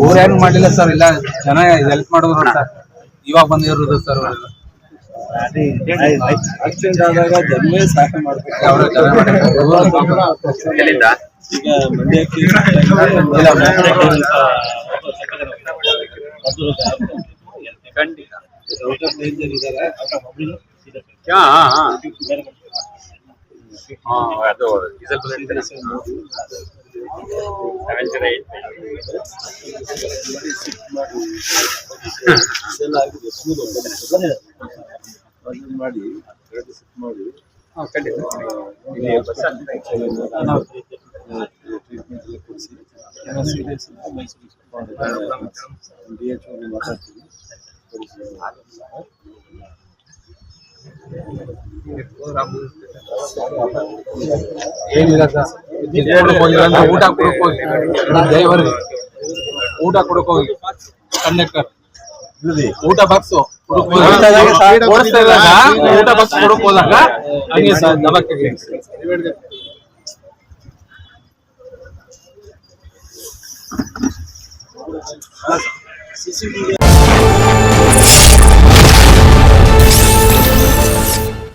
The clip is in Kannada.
ಅವ್ರು ಏನು ಮಾಡಿಲ್ಲ ಸರ್ ಇಲ್ಲ ಜನ ಹೆಲ್ಪ್ ಮಾಡಿದ್ರು ಸರ್ ಇವಾಗ ಬಂದಿರೋದು ಸರ್ ಆಕ್ಸಿಡೆಂಟ್ ಆದಾಗ ಜನ್ಮೇ ಸಹಾಯ ಮಾಡ್ಬೇಕು. ಅವ್ರ ಜನ ಮಾಡಿದ್ರು. ಎಲ್ಲಿಂದ? ಈಗ ಮಂಡ್ಯಕ್ಕೆ ಇಲ್ಲ, ಖಂಡಿತ ಔಟ್ ಆಫ್ ಡೇಂಜರ್ ಇದ್ದಾರೆ ಹಾ ಹಾ ಹಾ ಹಾ. ಅದು diesel Bullet seven zero eight ಇದೆಲ್ಲ ಆಗಿದೆ ಸ್ಕೂಲ್ ಅದನ್ನ ಮಾಡಿ ಎರಡು ಸಿಟ್ ಮಾಡಿ ಹಾ ಖಂಡಿತ ಇಲ್ಲಿ ಟ್ರೀಟ್ಮೆಂಟ್ ಎಲ್ಲ ಕೊಡಿಸಿ ಏನೋ ಸೀರಿಯಸ್ ಅಂತ ಮೈಸೂರಿಗೆ ಶಿಫ್ಟ್ ಮಾಡಿದ್ದಾರೆ ಡಿ ಎಚ್ ಓ ಮಾತಾಡ್ತೀವಿ ಕೊಡಿಸಿ ಊಟ ಕೊಡಕ್ ಹೋಗಿ. ಊಟ ಕೊಡಕ್ ಹೋಗಿ ಕಂಡಕ್ಟರ್ ಊಟ ಬಾಕ್ಸ್ ಊಟ ಬಾಕ್ಸ್ ಕೊಡಕ್ ಹಂಗೆ ಸರ್ ದಬಕ್ಕೆ ಸಿ ಸಿ ಟಿ